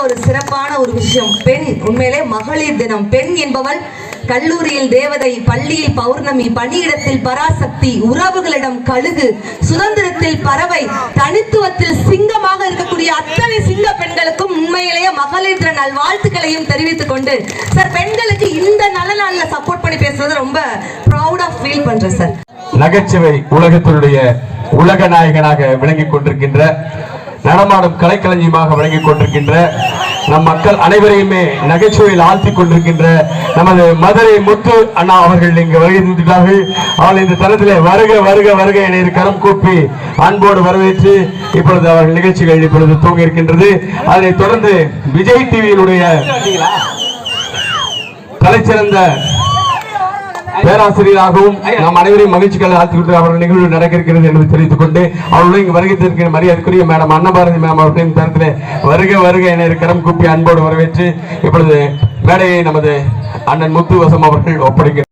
ஒரு சிறப்பான ஒரு விஷயம். பெண் உண்மையிலே மகளிர் தினம். பெண் என்பவள் கல்லூரியில் தேவதை பள்ளியில் பௌர்ணமி பணியிடத்தில் பராசக்தி உறவுகளிடம் கழுகு சுதந்திரத்தில் பறவை தனித்துவத்தில் சிங்கமாக இருக்கக்கூடிய அத்தனை சிங்க பெண்களுக்கும் உண்மையிலேயே மகளிர் தின நல்வாழ்த்துக்களையும் தெரிவித்துக் கொண்டு சார் பெண்களுக்கு இந்த நல்ல நாள்ல சப்போர்ட் பண்ணி பேசுறது ரொம்ப ப்ரௌடா ஃபீல் பண்றேன் சார் நகைச்சுவை உலகத்தினுடைய உலக நாயகனாக விளங்கிக் கொண்டிருக்கின்ற நடமாடும் கலைக்களஞ்சியமாக வழங்கிக் கொண்டிருக்கின்ற நம் மக்கள் அனைவரையுமே நகைச்சுவையில் ஆழ்த்திக் கொண்டிருக்கின்ற நமது மதுரை முத்து அண்ணா அவர்கள் இங்கு வருகின்றார்கள் அவர்கள் இந்த தளத்திலே வருக வருக வருக என கரம் கூப்பி அன்போடு வரவேற்று இப்பொழுது அவர்கள் நிகழ்ச்சிகள் இப்பொழுது தூங்க இருக்கின்றது. அதனைத் தொடர்ந்து விஜய் டிவியினுடைய தலைச்சிறந்த பேராசிரியராகவும் நம் அனைவரையும் மகிழ்ச்சிகள் ஆழ்த்திக்கொண்டு அவர்கள் நிகழ்வு நடக்க இருக்கிறது என்று தெரிவித்துக் கொண்டு அவர்களுடன் இங்கு வருகை தருகிற மரியாதைக்குரிய மேடம் அன்னபாரதி மேம் அவர்களின் தரத்தில் வருக வருக என கரம் கூப்பி அன்போடு வரவேற்று இப்பொழுது மேடையை நமது அண்ணன் முத்துவசம் அவர்கள் ஒப்படைக்கிறார்